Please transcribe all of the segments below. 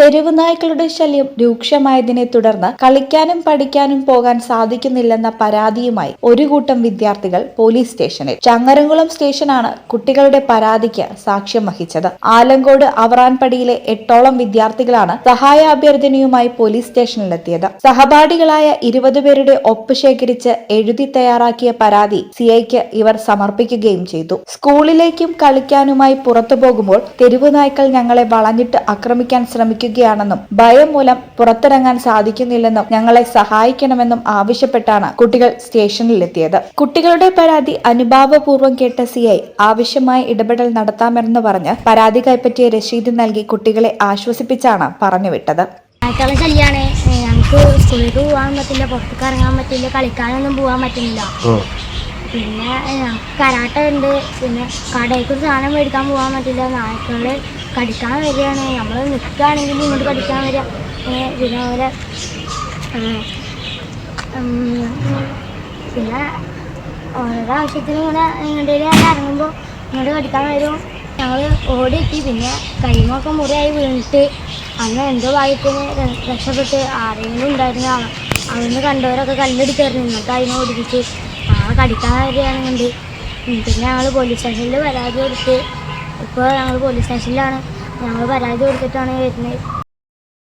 തെരുവ് നായ്ക്കളുടെ ശല്യം രൂക്ഷമായതിനെ തുടർന്ന് കളിക്കാനും പഠിക്കാനും പോകാൻ സാധിക്കുന്നില്ലെന്ന പരാതിയുമായി ഒരു കൂട്ടം വിദ്യാർത്ഥികൾ പോലീസ് സ്റ്റേഷനിൽ. ചങ്ങരംകുളം സ്റ്റേഷനാണ് കുട്ടികളുടെ പരാതിക്ക് സാക്ഷ്യം വഹിച്ചത്. ആലങ്കോട് അവറാൻപടിയിലെ എട്ടോളം വിദ്യാർത്ഥികളാണ് സഹായ അഭ്യർത്ഥനയുമായി പോലീസ് സ്റ്റേഷനിലെത്തിയത്. സഹപാഠികളായ ഇരുപത് പേരുടെ ഒപ്പ് ശേഖരിച്ച് എഴുതി തയ്യാറാക്കിയ പരാതി സിഐക്ക് ഇവർ സമർപ്പിക്കുകയും ചെയ്തു. സ്കൂളിലേക്കും കളിക്കാനുമായി പുറത്തു പോകുമ്പോൾ തെരുവ് നായ്ക്കൾ ഞങ്ങളെ വളഞ്ഞിട്ട് ആക്രമിക്കാൻ ശ്രമിക്കുകയാണെന്നും ഭയം മൂലം പുറത്തിറങ്ങാൻ സാധിക്കുന്നില്ലെന്നും ഞങ്ങളെ സഹായിക്കണമെന്നും ആവശ്യപ്പെട്ടാണ് കുട്ടികൾ സ്റ്റേഷനിലെത്തിയത്. കുട്ടികളുടെ പരാതി അനുഭാവപൂർവം കേട്ട സി ഐ ആവശ്യമായ ഇടപെടൽ നടത്താമെന്ന് പറഞ്ഞ് പരാതി കൈപ്പറ്റിയ രശീത് നൽകി കുട്ടികളെ ആശ്വസിപ്പിച്ചാണ് പറഞ്ഞുവിട്ടത്. ഞങ്ങൾക്ക് സ്കൂളിലേക്ക് പോകാൻ പറ്റില്ല പുറത്തേക്ക് ഇറങ്ങാൻ പറ്റില്ല കളിക്കാനൊന്നും പോകാൻ പറ്റുന്നില്ല പിന്നെ കരാട്ട ഉണ്ട്. പിന്നെ കടയിൽ ഒരു സാധനം മേടിക്കാൻ പോകാൻ പറ്റില്ല. നായ്ക്കൾ കടിക്കാൻ വരികയാണ്. നമ്മൾ നിൽക്കുകയാണെങ്കിൽ ഇങ്ങോട്ട് കടിക്കാൻ വരിക. പിന്നെ ഉം, പിന്നെ ഓരോരോ ആവശ്യത്തിന് ഇങ്ങോട്ടേക്ക് ഞാൻ ഇറങ്ങുമ്പോൾ ഇങ്ങോട്ട് കടിക്കാൻ വരും. ഞങ്ങൾ ഓടിയെത്തി. പിന്നെ കൈമൊക്കെ മുറിയായി വീണിട്ട് അന്ന് എന്തോ ര- രക്ഷപ്പെട്ട് ആരെങ്കിലും ഉണ്ടായിരുന്നു അവ- അവിടുന്ന് കണ്ടവരൊക്കെ കല്ലെടുത്തായിരുന്നു. എന്നിട്ട് അതിനെ ഓടിപ്പിച്ച് ആ കടിക്കാൻ വരികയാണെന്നുണ്ട്. പിന്നെ ഞങ്ങൾ പോലീസ് സ്റ്റേഷനിൽ പരാതി കൊടുത്ത് ഇപ്പോൾ ഞങ്ങൾ പോലീസ് സ്റ്റേഷനിലാണ് ഞങ്ങൾ പരാതി കൊടുത്തിട്ടാണ് വരുന്നത്.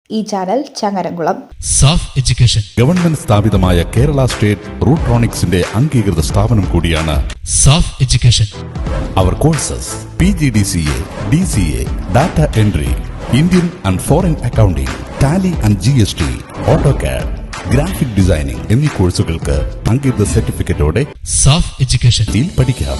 ഈ channel Changaramkulam. SAF education. Government സ്ഥാപിതമായ കേരള സ്റ്റേറ്റ് റൂട്രോണിക്സിന്റെ അംഗീകൃത സ്ഥാപനം കൂടിയാണ് SAFF education. Our courses P G D C A D C A data entry Indian and foreign accounting Tally and G S T auto CAD graphic designing എന്നീ കോഴ്സുകൾക്ക് അംഗീകൃത സർട്ടിഫിക്കറ്റോടെ SAFF education. പഠിക്കാം.